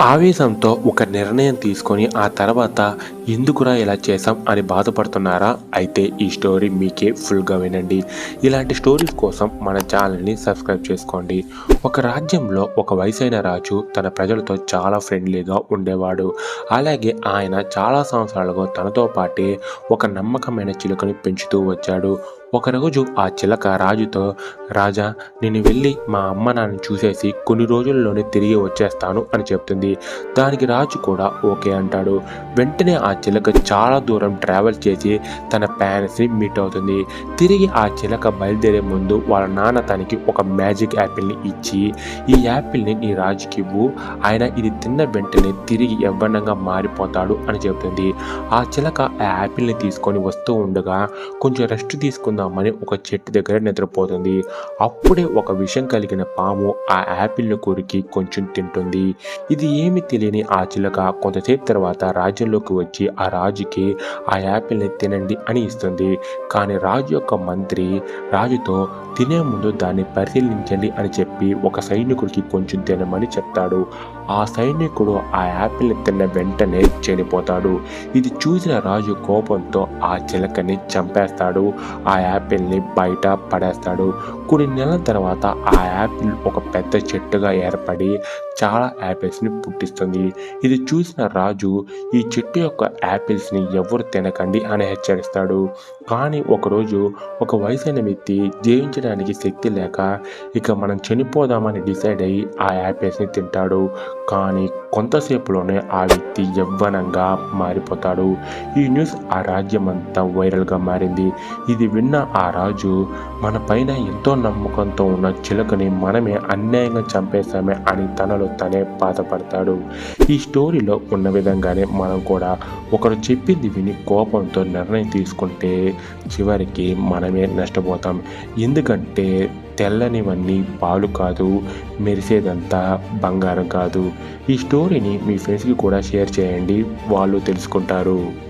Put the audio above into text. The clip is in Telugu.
ఆవేశంతో ఒక నిర్ణయం తీసుకొని ఆ తర్వాత ఎందుకురా ఇలా చేసాం అని బాధపడుతున్నారా? అయితే ఈ స్టోరీ మీకే ఫుల్గా వినండి. ఇలాంటి స్టోరీస్ కోసం మన ఛానల్ని సబ్స్క్రైబ్ చేసుకోండి. ఒక రాజ్యంలో ఒక వయసైన రాజు తన ప్రజలతో చాలా ఫ్రెండ్లీగా ఉండేవాడు. అలాగే ఆయన చాలా సంవత్సరాలుగా తనతో పాటే ఒక నమ్మకమైన చిలుకని పెంచుతూ వచ్చాడు. ఒకరోజు ఆ చిలక రాజుతో రాజా నేను వెళ్ళి మా అమ్మ నాన్న చూసేసి కొన్ని రోజుల్లోనే తిరిగి వచ్చేస్తాను అని చెప్తుంది దానికి రాజు కూడా ఓకే అంటాడు. వెంటనే ఆ చిలక చాలా దూరం ట్రావెల్ చేసి తన పేరెంట్స్ని మీట్ అవుతుంది. తిరిగి ఆ చిలక బయలుదేరే ముందు వాళ్ళ నాన్న తనకి ఒక మ్యాజిక్ యాపిల్ని ఇచ్చి ఈ యాపిల్ని నీ రాజుకి ఇవ్వు. ఆయన ఇది తిన్న వెంటనే తిరిగి యవ్వనంగా మారిపోతాడు అని చెబుతుంది. ఆ చిలక ఆ యాపిల్ని తీసుకొని వస్తూ ఉండగా కొంచెం రెస్ట్ తీసుకుందామని ఒక చెట్టు దగ్గర నిద్రపోతుంది. అప్పుడే ఒక విషం కలిగిన పాము ఆ యాపిల్ని కొరికి కొంచెం తింటుంది. ఇది ఏమి తెలియని ఆ చిలక కొంతసేపు తర్వాత రాజ్యంలోకి వచ్చి ఆ రాజుకి ఆ యాపిల్ని తినండి అని ఇస్తుంది. కానీ రాజు యొక్క మంత్రి రాజుతో తినే ముందు దాన్ని పరిశీలించండి అని చెప్పి ఒక సైనికుడికి కొంచెం తినమని చెప్తాడు. ఆ సైనికుడు ఆ యాపిల్ని తిన్న వెంటనే చనిపోతాడు. ఇది చూసిన రాజు కోపంతో ఆ చిలకని చంపేస్తాడు. ఆ యాపిల్ని బయట పడేస్తాడు. కొన్ని నెలల తర్వాత ఆ యాపిల్ ఒక పెద్ద చెట్టుగా ఏర్పడి చాలా యాపిల్స్ని పుట్టిస్తుంది. ఇది చూసిన రాజు ఈ చెట్టు యొక్క యాపిల్స్ని ఎవరు తినకండి అని హెచ్చరిస్తాడు. కానీ ఒకరోజు ఒక వయసైన వ్యక్తి జీవించడానికి శక్తి లేక ఇక మనం చనిపోదామని డిసైడ్ అయ్యి ఆ యాపిల్స్ని తింటాడు. కానీ కొంతసేపులోనే ఆ వ్యక్తి యవ్వనంగా మారిపోతాడు. ఈ న్యూస్ ఆ రాజ్యం అంతా వైరల్గా మారింది. ఇది విన్న ఆ రాజు మన పైన ఎంతో నమ్మకంతో ఉన్న చిలుకని మనమే అన్యాయంగా చంపేశామే అని తనలో తనే బాధపడతాడు. ఈ స్టోరీలో ఉన్న విధంగానే మనం కూడా ఒకరు చెప్పింది విని కోపంతో నిర్ణయం తీసుకుంటే చివరికి మనమే నష్టపోతాం. ఎందుకంటే తెల్లనివన్నీ పాలు కాదు మెరిసేదంతా బంగారం కాదు. ఈ స్టోరీని మీ ఫ్రెండ్స్కి కూడా షేర్ చేయండి వాళ్ళు తెలుసుకుంటారు.